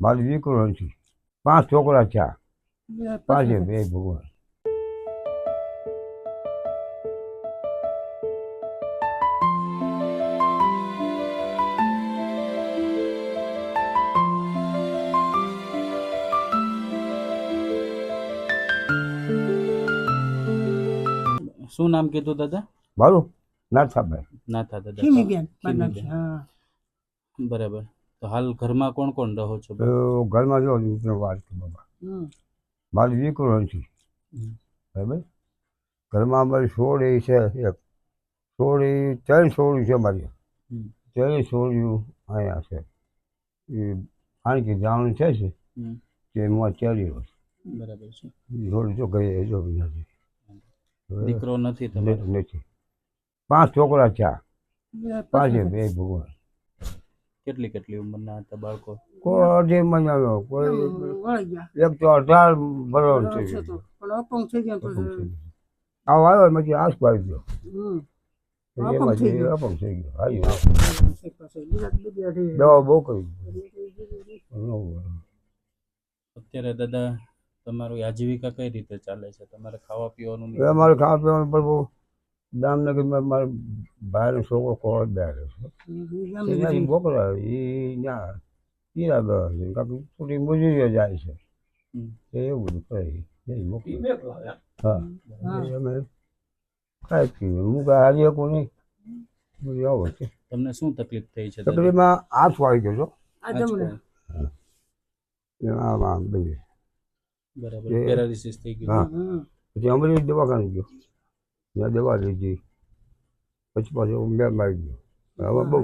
મારી દીકરો નથી. પાંચ છોકરા થયા. પાંચે બે ભગવાન. શું નામ કીધું દાદા? મારું? નાથાભાઈ. નાથા દાદા. બરાબર. તો હાલ ઘરમાં કોણ કોણ રહો છો તો ઘરમાં જો દીકરો વાત છે બાબા. હમ. મારી દીકરો નથી બરાબર? ઘરમાં અમારી સોળ એ છે એક સોળ એ ત્રણ સોળી છે મારી. ત્રણ સોળીઓ અહીંયા છે. એ કારણ કે જાણ છે છે. કે એમાં ચાલી હોય બરાબર છે. સોળી તો ગઈ જો. નથી દીકરો નથી નથી. પાંચ છોકરા છે પાંચે બે ભગવાન. કેટલી કેટલી ઉંમરના હતા બાળકો? કોઈ અઢી મહિનાનો કોઈ એક તો અઢાર બરોબર થઈ ગયો. પણ અપંગ થઈ ગયા તો આવો આવ્યો પછી આસપાસ ગયો. અપંગ થઈ ગયો. અપંગ થઈ ગયો. હારી છે પાસે. બીજા બીજી અઢી. દવા બહુ કરી. અત્યારે દાદા તમારું આજીવિકા કઈ રીતે ચાલે છે? તમારે ખાવા પીવાનું અમારે ખાવા પીવાનું પણ બહુ દામનગરમાં મારો ભાઈનો છોકરો કોળ બેઠો હમ. છે મોકલા એ ત્યાં હીરા ગયો છે. કાંક થોડી મજૂરીઓ જાય છે. એ એવું બધું એ મોકલે હા. અમે ખાઈ પીએ હું કાંઈ હારી શકું નહીં. બધું આવું છે. તમને શું તકલીફ થઈ છે? તકલીફમાં આઠ વાગી ગયો છો. કોઈ? બરાબર. પેરાલિસિસ થઈ ગયું. પછી અમરેલી દવાખાને ગયો. ત્યાં દવા લીધી પછી પાછું મેં મારી ગયો. હવે બહુ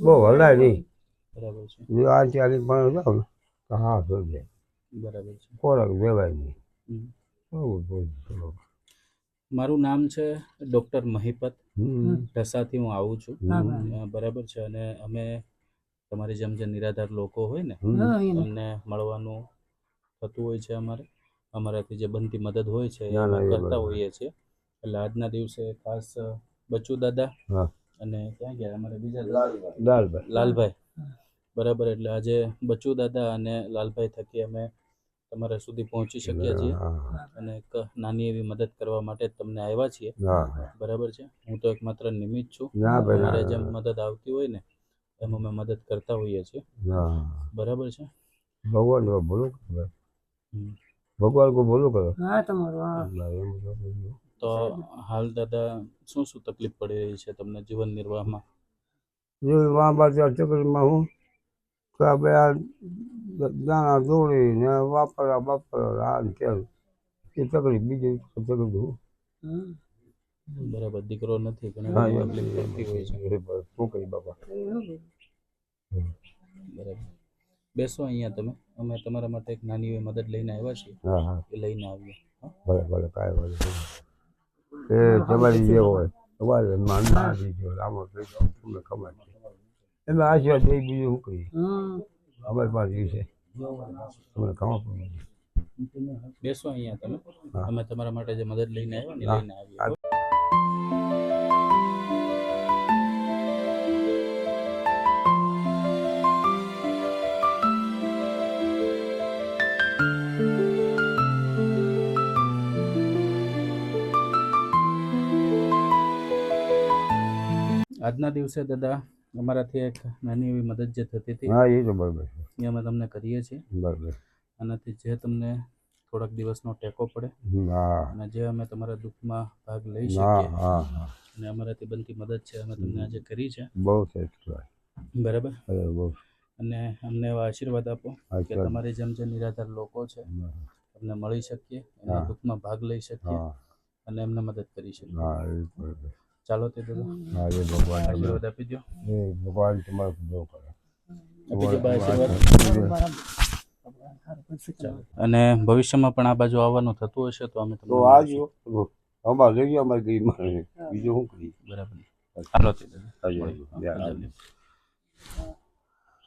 બહુ હલાય નહીં. બરાબર છે. આ ચાલી પણ જાવ ને તો હા થઈ જાય. બરાબર છે. ખોરાક લેવાય નહીં. મારું નામ છે ડૉક્ટર મહિપત. હમ. ઢસાથી હું આવું છું. બરાબર છે. અને અમે તમારી જેમ જે નિરાધાર લોકો હોય ને. એમને મળવાનું થતું હોય છે અમારે. અમારાથી જે બનતી મદદ હોય છે કરતા હોઈએ છીએ. એટલે આજના દિવસે ખાસ બચ્ચુ દાદા અને ક્યાં ગયા? અમારે બીજા લાલભાઈ. લાલભાઈ. બરાબર એટલે આજે બચ્ચુ દાદા અને લાલભાઈ થકી અમે તમારા સુધી પહોંચી શક્યા છીએ અને એક નાની એવી મદદ કરવા માટે તમને આવ્યા છીએ. બરાબર છે? હું તો એક માત્ર નિમિત્ત છું મારે અમારે જેમ મદદ આવતી હોય ને એમ અમે મદદ કરતા હોઈએ છીએ. બરાબર છે? ભગવાન ભલું. ભગવાન કો ભલું કરો. હા તમારું તો હાલ દાદા શું શું તકલીફ પડી રહી છે તમને જીવન નિર્વાહમાં? જીવન નિર્વાહમાં ચકડીમાં હું તો આપણે આ દાણા દોડી ને વાપરવા વાપરવા આ ને એ તકલીફ બીજી તકલીફ હું બરાબર દીકરો નથી તકલીફ પડતી હોય છે. શું બાપા? બરાબર. બેસો અહીંયા તમે. અમે તમારા માટે એક નાની એવી મદદ લઈને આવ્યા છીએ. એ લઈને આવીએ? ભલે ભલે કાંઈ વાંધો એ તમારી જે હોય. તમારે માન મારી જો રામો થઈ જાઓ તમને ખબર છે. એમ આશીર્વાદ દઈ બીજું શું કહીએ. અમારી પાસે છે. તમને ખબર પણ બેસો અહીંયા તમે. અમે તમારા માટે જે મદદ લઈને આવ્યા ને લઈને આવીએ. આજના દિવસે દાદા અમારાથી એક નાની એવી મદદ જે થતી હતી હા એ જ બરાબર એ અમે તમને કરીએ છીએ. બરાબર. આનાથી જે તમને થોડાક દિવસનો ટેકો પડે અને જે અમે તમારા દુઃખમાં ભાગ લઈ શકીએ. અને અમારાથી બનતી મદદ છે અમે તમને આજે કરી છે. બહુ બરાબર? અને અમને એવા આશીર્વાદ આપો કે તમારી જેમ જે નિરાધાર લોકો છે તમને મળી શકીએ એમના દુઃખમાં ભાગ લઈ શકીએ અને એમને મદદ કરી શકીએ. ચાલો તે દાદા હા એ ભગવાન આશીર્વાદ આપી દો એ ભગવાન તમારું ભલો કરે. આપી દો આશીર્વાદ અને ભવિષ્યમાં પણ આ બાજુ આવવાનું થતું હશે તો અમે તો તમને આજો અમાર લઈ ગયો અમારે ગઈ મારે બીજું શું કરીએ બરાબર. ચાલો તે. દાદા